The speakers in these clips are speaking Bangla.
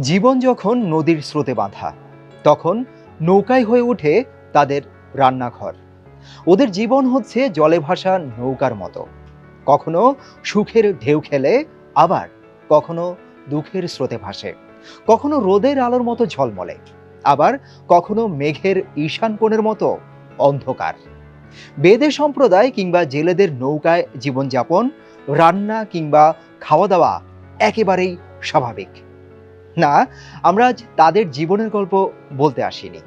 জীবন যখন নদীর স্রোতে বাঁধা, তখন নৌকায় হয়ে ওঠে তাদের রান্নাঘর। ওদের জীবন হচ্ছে জলে ভাসা নৌকার মতো। কখনো সুখের ঢেউ খেলে, আবার কখনো দুঃখের স্রোতে ভাসে। কখনো রোদের আলোর মতো ঝলমলে, আবার কখনো মেঘের ঈশান কোণের মতো অন্ধকার। বেদে সম্প্রদায় কিংবা জেলেদের নৌকায় জীবনযাপন, রান্না কিংবা খাওয়া দাওয়া একেবারেই স্বাভাবিক। না, আমরা আজ তাদের জীবনের গল্প বলতে আসিনি।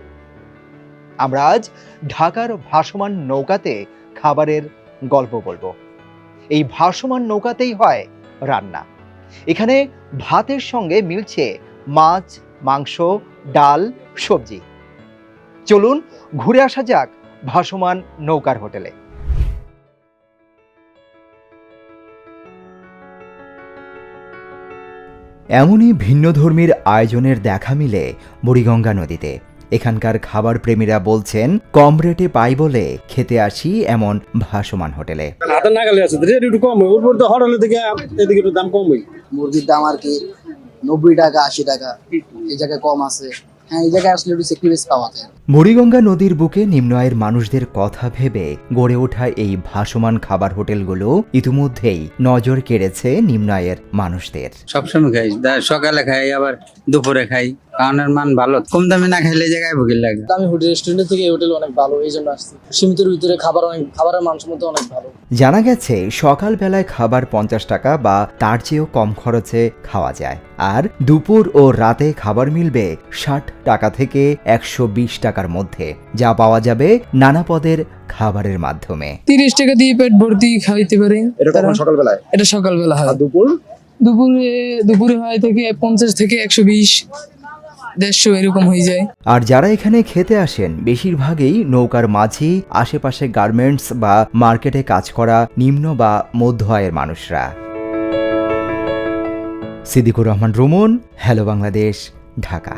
আমরা আজ ঢাকার ভাসমান নৌকাতে খাবারের গল্প বলব। এই ভাসমান নৌকাতেই হয় রান্না। এখানে ভাতের সঙ্গে মিলছে মাছ, মাংস, ডাল, সবজি। চলুন ঘুরে আসা যাক ভাসমান নৌকার হোটেলে। এমনই ভিন্ন ধর্মীর আয়োজনের দেখা মিলে বুড়িগঙ্গা নদীতে। এখানকার খাবার প্রেমীরা বলছেন কম রেটে পাই বলে খেতে আসি এমন ভাসমান হোটেলে। হাতের নাগালে আছে রেট একটু কম তো হরলে থেকে এদিকে একটু দাম কম মুরগির দাম আর কি নব্বই টাকা আশি টাকা এই জায়গায় কম আছে। হ্যাঁ এই জায়গায় আসলে একটু সেক্রিফাইস পাওয়া যায়। বুড়িগঙ্গা নদীর বুকে নিম্ন আয়ের মানুষদের কথা ভেবে গড়ে ওঠা এই ভাসমান খাবার হোটেলগুলো ইতিমধ্যেই নজর কেড়েছে নিম্ন আয়ের মানুষদের। সবসময় খাই সকালে খাই আবার দুপুরে খাই। খাওয়ানোর মান ভালো। কম দামে না খাইলে জায়গায় ভুগির লাগে। আমি হোটেল রেস্টুরেন্টের থেকে হোটেল অনেক ভালো এই জন্য আসছি। সীমিতের ভিতরে খাবার অনেক খাবারের মানসম্মত অনেক ভালো। জানা গেছে সকালবেলায় খাবার পঞ্চাশ টাকা বা তার চেয়েও কম খরচে খাওয়া যায়। আর দুপুর ও রাতে খাবার মিলবে ষাট টাকা থেকে একশো বিশ টাকার মধ্যে যা পাওয়া যাবে নানা পদের খাবারের মাধ্যমে। তিরিশ টাকা দিয়ে পেট ভর্তি খাইতে পারে। এটা সকালবেলায়? এটা সকালবেলা হয়। দুপুর? দুপুরে দুপুরে হয় থেকে পঞ্চাশ থেকে একশো বিশ দেড়শো এরকম হয়ে যায়। আর যারা এখানে খেতে আসেন বেশিরভাগই নৌকার মাঝি আশেপাশে গার্মেন্টস বা মার্কেটে কাজ করা নিম্ন বা মধ্য আয়ের মানুষরা। সিদ্দিকুর রহমান রুমন হ্যালো বাংলাদেশ ঢাকা।